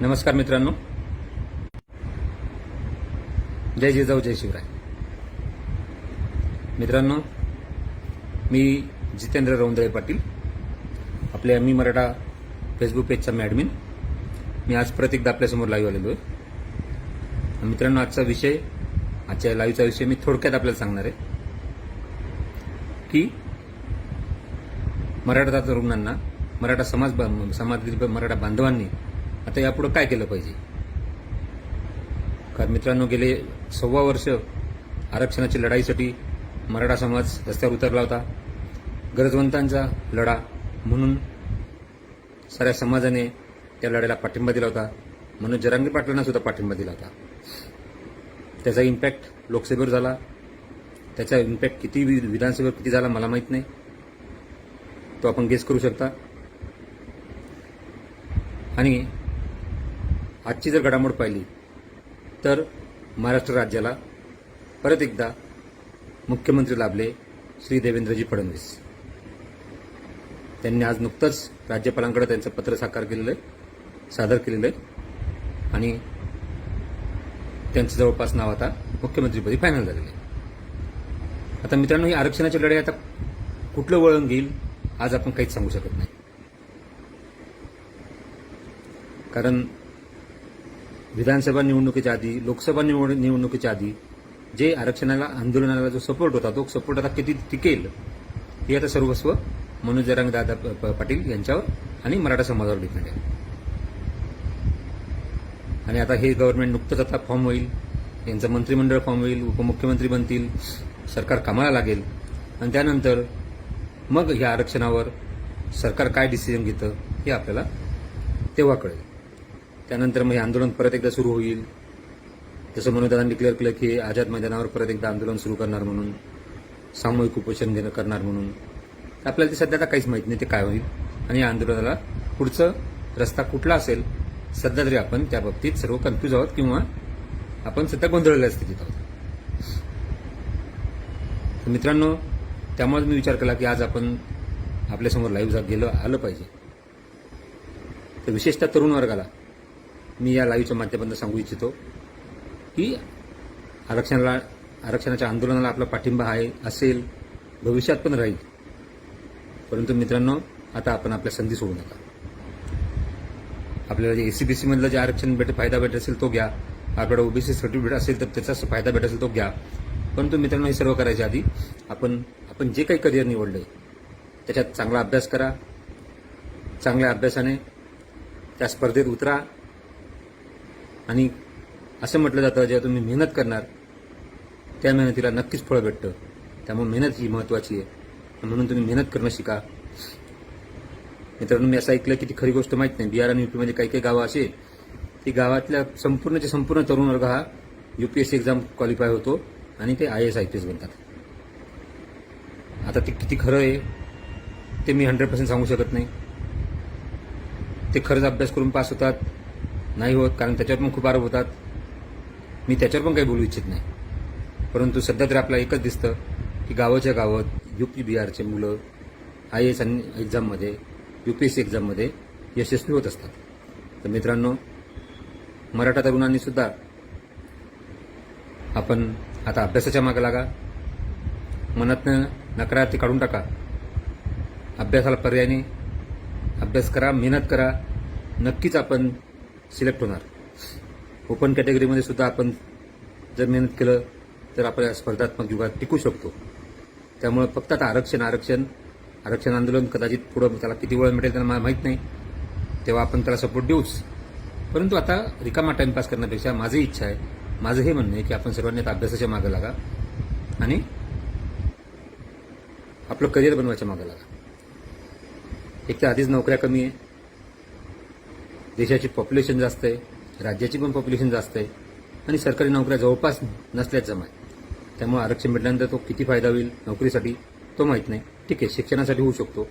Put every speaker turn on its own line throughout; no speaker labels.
नमस्कार मित्रांनो. जय जिजाऊ जय शिवराय. मित्रांनो मी जितेंद्र रौंदळे पाटील. आपल्या मी मराठा फेसबुक पेजचा मी ॲडमिन मी आज प्रत्येकदा आपल्यासमोर लाईव्ह आलेलो आहे. मित्रांनो आजचा विषय आजच्या लाईव्हचा विषय मी थोडक्यात आपल्याला सांगणार आहे. की मराठा तरुणांना मराठा समाज समाजातील मराठा बांधवांनी आता यापुढे काय केलं पाहिजे? कारण मित्रांनो गेले सव्वा वर्ष आरक्षणाच्या लढाईसाठी मराठा समाज रस्त्यावर उतरला होता. गरजवंतांचा लढा म्हणून साऱ्या समाजाने त्या लढ्याला पाठिंबा दिला होता. म्हणून जरांगी पाटलांना सुद्धा पाठिंबा दिला होता. त्याचा इम्पॅक्ट लोकसभेवर झाला. त्याचा इम्पॅक्ट किती विधानसभेवर किती झाला मला माहीत नाही. तो आपण गेस करू शकता. आणि आजची जर घडामोड पाहिली तर महाराष्ट्र राज्याला परत एकदा मुख्यमंत्री लाभले श्री देवेंद्रजी फडणवीस. त्यांनी आज नुकतंच राज्यपालांकडे त्यांचं पत्र साकार केलेलं आहे सादर केलेलं आहे आणि त्यांचं जवळपास नाव आता मुख्यमंत्रीपदी फायनल झालेलं आहे. आता मित्रांनो ही आरक्षणाची लढाई आता कुठलं वळण घेईल आज आपण काहीच सांगू शकत नाही. कारण विधानसभा निवडणुकीच्या आधी लोकसभा निवड निवडणुकीच्या आधी जे आरक्षणाला आंदोलनाला जो सपोर्ट होता तो सपोर्ट आता किती टिकेल हे आता सर्वस्व मनोज जरांग दादा प- पाटील यांच्यावर आणि मराठा समाजावर डिपेंड आहे. आणि आता हे गव्हर्नमेंट नुकतंच आता फॉर्म होईल यांचं मंत्रिमंडळ फॉर्म होईल उपमुख्यमंत्री बनतील सरकार कामाला लागेल. आणि त्यानंतर मग ह्या आरक्षणावर सरकार काय डिसिजन घेतं हे आपल्याला तेव्हा कळेल. त्यानंतर मग हे आंदोलन परत एकदा सुरू होईल. जसं मनोदादांनी डिक्लेअर केलं की आझाद मैदानावर परत एकदा आंदोलन सुरू करणार म्हणून सामूहिक उपोषण घेणं करणार म्हणून. आपल्याला ते सध्या आता काहीच माहीत नाही ते काय होईल. आणि या आंदोलनाला पुढचं रस्ता कुठला असेल सध्या तरी आपण त्या बाबतीत सर्व कन्फ्यूज आहोत किंवा आपण सध्या गोंधळलेल्या स्थितीत आहोत. तर मित्रांनो त्यामुळे मी विचार केला की आज आपण आपल्यासमोर लाईव्ह गेलं आलं पाहिजे. तर विशेषतः तरुण वर्गाला मी या लाईव्हच्या माध्यमातून सांगू इच्छितो की आरक्षणाला आरक्षणाच्या आंदोलनाला आपला पाठिंबा आहे असेल भविष्यात पण राहील. परंतु मित्रांनो आता आपण आपल्या संधी सोडू नका. आपल्याला जे ए सी बी मधलं जे आरक्षण भेट फायदा भेटत असेल तो घ्या. आपल्याला ओबीसी सर्टिफिकेट असेल तर त्याचा फायदा भेटत असेल तो घ्या. परंतु मित्रांनो हे सर्व करायच्या आधी आपण आपण जे काही करिअर निवडलंय त्याच्यात चांगला अभ्यास करा. चांगल्या अभ्यासाने त्या स्पर्धेत उतरा. आणि असं म्हटलं जातं जेव्हा तुम्ही मेहनत करणार त्या मेहनतीला नक्कीच फळ भेटतं. त्यामुळे मेहनत ही महत्त्वाची आहे. म्हणून तुम्ही मेहनत करणं शिका. मित्रांनो मी असं ऐकलं की ती खरी गोष्ट माहीत नाही. बिहार आणि युपीमध्ये काही काही गावं असे की गावातल्या संपूर्णचे संपूर्ण तरुण वर्ग हा युपीएससी एक्झाम क्वालिफाय होतो आणि ते I S I P S बनतात. आता ते किती खरं आहे ते मी हंड्रेड पर्सेंट सांगू शकत नाही. ते खरंच अभ्यास करून पास होतात. नाही होत कारण त्याच्यावर पण खूप आरोप होतात. मी त्याच्यावर पण काही बोलू इच्छित नाही. परंतु सध्या तरी आपल्याला एकच दिसतं की गावाच्या गावात यू पी बिहारचे मुलं आय एस एक्झाममध्ये यू पी एस सी एक्झाममध्ये यशस्वी होत असतात. तर मित्रांनो मराठा तरुणांनी सुद्धा आपण आता अभ्यासाच्या मागे लागा. मनातनं नकारार्थी काढून टाका. अभ्यासाला पर्याय नाही. अभ्यास करा मेहनत करा. नक्कीच आपण सिलेक्ट होणार. ओपन कॅटेगरीमध्ये सुद्धा आपण जर मेहनत केलं तर आपल्या स्पर्धात्मक युगात टिकू शकतो. त्यामुळे फक्त आता आरक्षण आरक्षण आरक्षण आंदोलन कदाचित पुढं त्याला किती वेळ मिळेल त्यांना मला माहीत नाही. तेव्हा आपण त्याला सपोर्ट देऊच. परंतु आता रिकामा टाइमपास करण्यापेक्षा माझी इच्छा आहे माझं हे म्हणणं आहे की आपण सर्वांनी आता अभ्यासाच्या मागे लागा आणि आपलं करिअर बनवायच्या मागे लागा. एक तर आधीच नोकऱ्या कमी आहे. देशाची पॉप्युलेशन जास्त आहे राज्याची पण पॉप्युलेशन जास्त आहे आणि सरकारी नोकऱ्या जवळपास नसल्याच जमा आहे त्यामुळे आरक्षण भेटल्यानंतर तो किती फायदा होईल नोकरीसाठी तो माहीत नाही. ठीक आहे शिक्षणासाठी होऊ शकतो.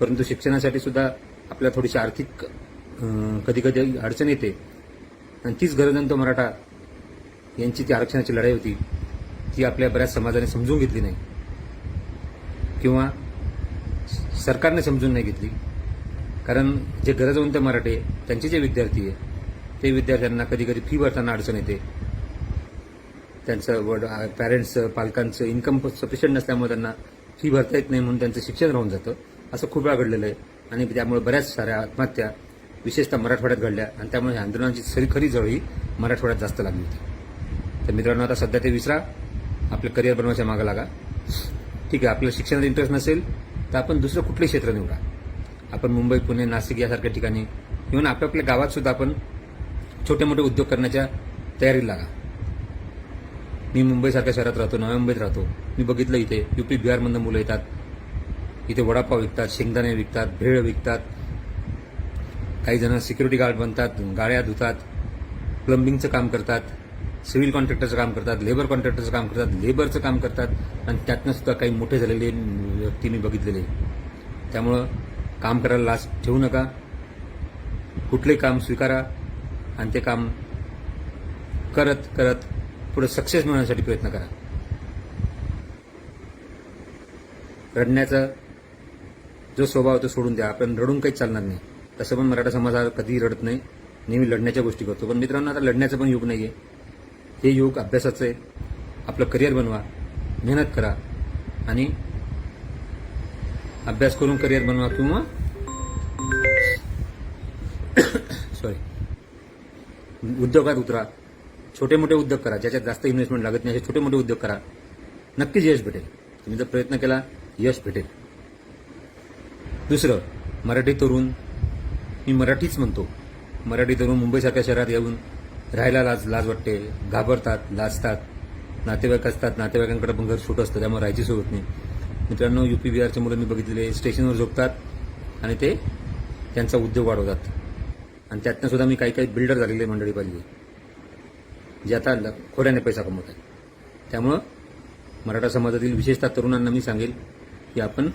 परंतु शिक्षणासाठी सुद्धा आपल्याला थोडीशी आर्थिक कधी कधी अडचण येते. आणि तीच गरजंत मराठा. यांची ती आरक्षणाची लढाई होती. ती आपल्या बऱ्याच समाजाने समजून घेतली नाही. किंवा सरकारने समजून नाही घेतली. कारण जे गरजवंत मराठी आहे त्यांचे जे विद्यार्थी आहे ते विद्यार्थ्यांना कधी कधी फी भरताना अडचण येते. त्यांचं वड पॅरेंट्सचं पालकांचं इन्कम सफिशियंट नसल्यामुळे त्यांना फी भरता येत नाही म्हणून त्यांचं शिक्षण राहून जातं. असं खूप वेळा घडलेलं आहे. आणि त्यामुळे बऱ्याच साऱ्या आत्महत्या विशेषतः मराठवाड्यात घडल्या. आणि त्यामुळे ह्या आंदोलनाची खरी खरी जळ ही मराठवाड्यात जास्त लागली होती. तर मित्रांनो आता सध्या ते विसरा. आपलं करिअर बनवायच्या मागं लागा. ठीक आहे आपलं शिक्षणात इंटरेस्ट नसेल तर आपण दुसरं कुठलंही क्षेत्र निवडा. आपण मुंबई पुणे नाशिक यासारख्या ठिकाणी इव्हन आपापल्या गावात सुद्धा आपण छोटे मोठे उद्योग करण्याच्या तयारीला लागा. मी मुंबईसारख्या शहरात राहतो नव्या मुंबईत राहतो. मी बघितलं इथे युपी बिहारमधनं मुलं येतात. इथे वडापाव विकतात शेंगदाणे विकतात भेळ विकतात. काही जण सिक्युरिटी गार्ड बनतात गाड्या धुतात प्लंबिंगचं काम करतात सिव्हिल कॉन्ट्रॅक्टरचं काम करतात लेबर कॉन्ट्रॅक्टरचं काम करतात लेबरचं काम करतात. आणि त्यातनं सुद्धा काही मोठे झालेले व्यक्ती मी बघितलेले. त्यामुळं काम करायला लास्ट ठेवू नका. कुठलंही काम स्वीकारा आणि ते काम करत करत पुढे सक्सेस मिळवण्यासाठी प्रयत्न करा. रडण्याचा जो स्वभाव तो सोडून द्या. आपण रडून काहीच चालणार नाही. तसं पण मराठा समाज हा कधीही रडत नाही. नेहमी लढण्याच्या गोष्टी करतो. पण मित्रांनो आता लढण्याचं पण युग नाही आहे हे युग अभ्यासाचं आहे. आपलं करिअर बनवा. मेहनत करा. आणि अभ्यास करून करिअर बनवा किंवा सॉरी उद्योगात उतरा. छोटे मोठे उद्योग करा ज्याच्यात जास्त इन्व्हेस्टमेंट लागत नाही असे छोटे मोठे उद्योग करा. नक्कीच यश भेटेल. तुम्ही जर प्रयत्न केला यश भेटेल. दुसरं मराठी तरुण. मी मराठीच म्हणतो. मराठी तरुण मुंबईसारख्या शहरात येऊन राहायला लाज लाज वाटते घाबरतात लाजतात. नातेवाईक असतात नातेवाईकांकडे पण घर छोटं असतं त्यामुळे राहायची सोय होत नाही. मित्रांनो युपी बिहारचे मुलं मी बघितलेले स्टेशनवर झोपतात आणि ते त्यांचा उद्योग वाढवतात. आणि त्यातनं सुद्धा मी काही काही बिल्डर झालेले मंडळी पाहिजे जे आता खोऱ्याने पैसा कमवत आहेत त्यामुळं मराठा समाजातील विशेषतः तरुणांना मी सांगेल की आपण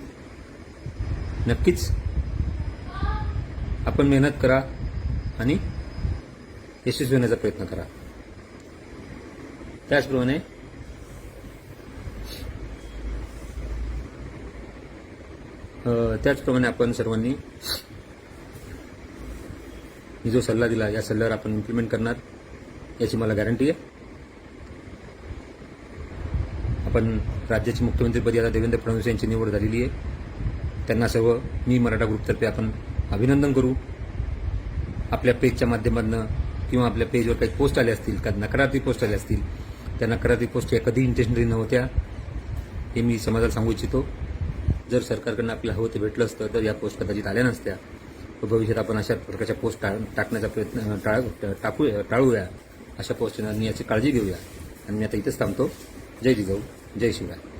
नक्कीच आपण मेहनत करा आणि यशस्वी होण्याचा प्रयत्न करा. त्याचप्रमाणे त्याचप्रमाणे आपण सर्वांनी मी जो सल्ला दिला या सल्ल्यावर आपण इम्प्लिमेंट करणार याची मला गॅरंटी आहे. आपण राज्याचे मुख्यमंत्रीपदी आता देवेंद्र फडणवीस यांची निवड झालेली आहे. त्यांना सर्व मी मराठा ग्रुपतर्फे आपण अभिनंदन करू. आपल्या पेजच्या माध्यमातून किंवा आपल्या पेजवर काही पोस्ट आले असतील का नकारात्मक पोस्ट आले असतील त्या नकारात्मक पोस्ट या कधी इंटेन्शनरी नव्हत्या हे मी समाजाला सांगू इच्छितो. जर सरकारकडनं आपल्याला हवं ते भेटलं असतं तर या पोस्ट कदाचित आल्या नसत्या. भविष्यात आपण अशा प्रकारच्या पोस्ट टाळ टाकण्याचा प्रयत्न टाळ टाकू टाळूया. अशा पोस्ट याची काळजी घेऊया. आणि मी आता इथेच थांबतो. जय जिजाऊ जय शिवराय.